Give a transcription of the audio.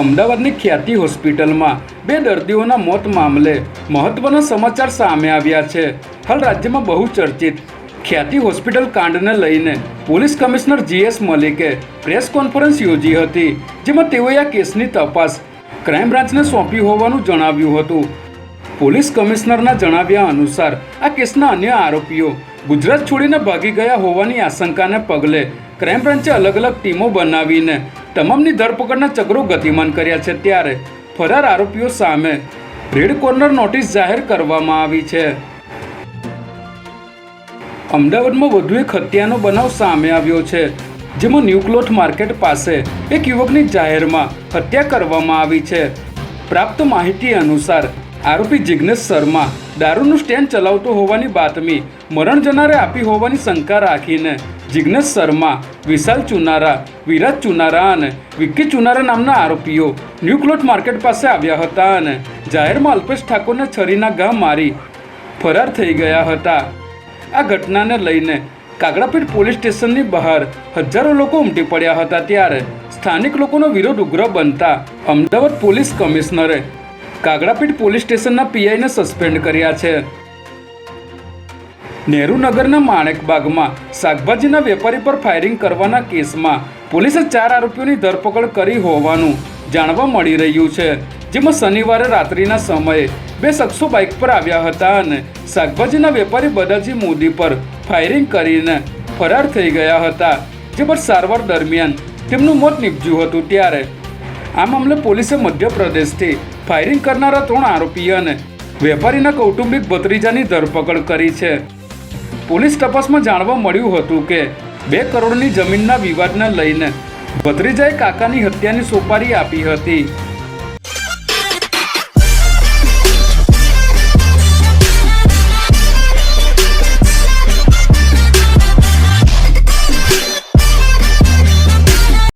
અમદાવાદની ખ્યાતિ હોસ્પિટલમાં બે દર્દીઓના મોત મામલે મહત્વના સમાચાર સામે આવ્યા છે. હાલ રાજ્યમાં બહુ ચર્ચિત. ખ્યાતિ હોસ્પિટલ કાંડને લઈને પોલીસ કમિશનર જીએસ મલિકે પ્રેસ કોન્ફરન્સ યોજી હતી, જેમાં તેઓએ આ કેસની તપાસ ક્રાઇમ બ્રાન્ચને સોંપી હોવાનું જણાવ્યું હતું. પોલીસ કમિશનરના જણાવ્યા અનુસાર, આ કેસના અન્ય આરોપીઓ ગુજરાત છોડીને ભાગી ગયા હોવાની આશંકાને પગલે ક્રાઇમ બ્રાન્ચે અલગ અલગ ટીમો બનાવીને તમામની ધરપકડના ચક્રો ગતિમાન કર્યા છે ત્યારે ફરાર આરોપીઓ સામે રેડ કોર્નર નોટિસ જાહેર કરવામાં આવી છે. અમદાવાદમાં વધુ એક હત્યાનો બનાવ સામે આવ્યો છે, જેમાં ન્યુક્લોથ માર્કેટ પાસે એક યુવકની જાહેરમાં હત્યા કરવામાં આવી છે. પ્રાપ્ત માહિતી અનુસાર, આરોપી જિગ્નેશ શર્મા દારૂનું સ્ટેન્ડ ચલાવતો હોવાની બાતમી મરણ જનારે આપી હોવાની શંકા રાખીને જિગ્નેશ શર્મા, વિશાલ ચુનારા, વિરાજ ચુનારા અને વિક્કી ચુનારા નામના આરોપીઓ ન્યુક્લોથ માર્કેટ પાસે આવ્યા હતા અને જાહેરમાં અલ્પેશ ઠાકોરને છરીના ઘા મારી ફરાર થઈ ગયા હતા. આ ઘટનાને લઈને કાગડાપીઠ પોલીસ સ્ટેશનની બહાર હજારો લોકો ઉમટી પડ્યા હતા ત્યારે સ્થાનિક લોકોનો વિરોધ ઉગ્ર બનતા અમદાવાદ પોલીસ કમિશનરે કાગડાપીઠ પોલીસ સ્ટેશનના પીઆઈને સસ્પેન્ડ કર્યા છે. નહેરુનગરના માણેકબાગમાં શાકભાજીના વેપારી પર ફાયરિંગ કરવાના કેસમાં પોલીસે ચાર આરોપીઓની ધરપકડ કરી હોવાનું જાણવા મળી રહ્યું છે. જેમાં શનિવારે રાત્રિના સમયે બે શખ્સો બાઇક પર આવ્યા હતા અને શાકભાજીના વેપારી બદાજી મોદી પર ફાયરિંગ કરીને ફરાર થઈ ગયા હતા. જે પર સારવાર દરમિયાન તેમનું મોત નીપજ્યું હતું ત્યારે. આ મામલે પોલીસે મધ્યપ્રદેશથી ફાયરિંગ કરનારા ત્રણ આરોપી અને વેપારીના કૌટુંબિક ભત્રીજાની ધરપકડ કરી છે. પોલીસ તપાસમાં જાણવા મળ્યું હતું કે બે કરોડની જમીનના વિવાદને લઈને ભત્રીજાએ કાકાની હત્યાની સોપારી આપી હતી.